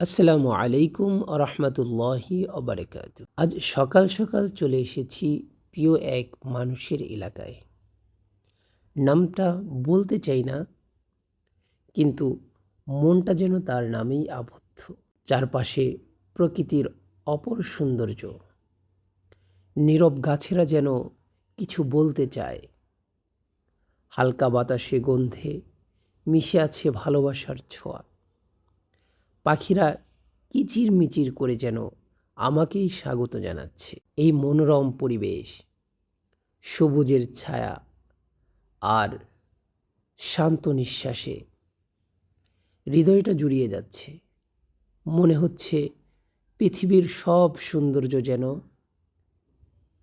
আসসালামু আলাইকুম রহমতুল্লাহি অবরাকাত আজ সকাল সকাল চলে এসেছি প্রিয় এক মানুষের এলাকায়। নামটা বলতে চাই না, কিন্তু মনটা যেন তার নামেই আবদ্ধ। চারপাশে প্রকৃতির অপর সৌন্দর্য। নীরব গাছেরা যেন কিছু বলতে চায়। হালকা বাতাসে গন্ধে মিশে আছে ভালোবাসার ছোঁয়া। পাখিরা কিচির মিচির করে যেন আমাকেই স্বাগত জানাচ্ছে। এই মনোরম পরিবেশ, সবুজের ছায়া আর শান্ত নিঃশ্বাসে হৃদয়টা জুড়িয়ে যাচ্ছে। মনে হচ্ছে পৃথিবীর সব সৌন্দর্য যেন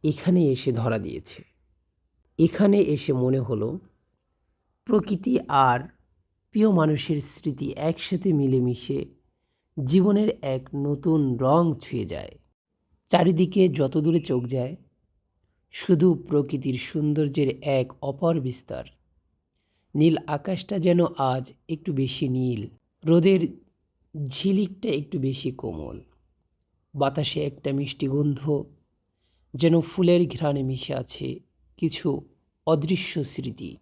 এখানে এসে ধরা দিয়েছে। এখানে এসে মনে হলো প্রকৃতি আর প্রিয় মানুষের স্মৃতি একসাথে মিলেমিশে জীবনের এক নতুন রং ছুঁয়ে যায়। চারিদিকে যত দূরে চোখ যায়, শুধু প্রকৃতির সৌন্দর্যের এক অপর বিস্তার। নীল আকাশটা যেন আজ একটু বেশি নীল, রোদের ঝিলিকটা একটু বেশি কোমল। বাতাসে একটা মিষ্টি গন্ধ, যেন ফুলের ঘ্রাণে মিশে আছে কিছু অদৃশ্য স্মৃতি।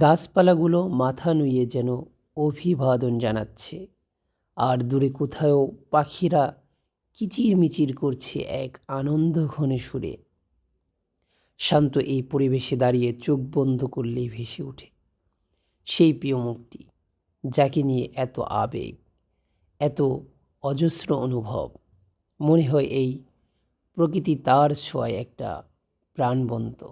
গাছপালাগুলো মাথা নুয়ে যেন অভিবাদন জানাচ্ছে। আর দূরে কোথাও পাখিরা কিচির মিচির করছে এক আনন্দ ঘনে সুরে। শান্ত এই পরিবেশে দাঁড়িয়ে চোখ বন্ধ করলেই ভেসে ওঠে সেই প্রিয় মুক্তি যাকে নিয়ে এত আবেগ, এত অজস্র অনুভব। মনে হয় এই প্রকৃতি তার ছোঁয়ায় একটা প্রাণবন্ত।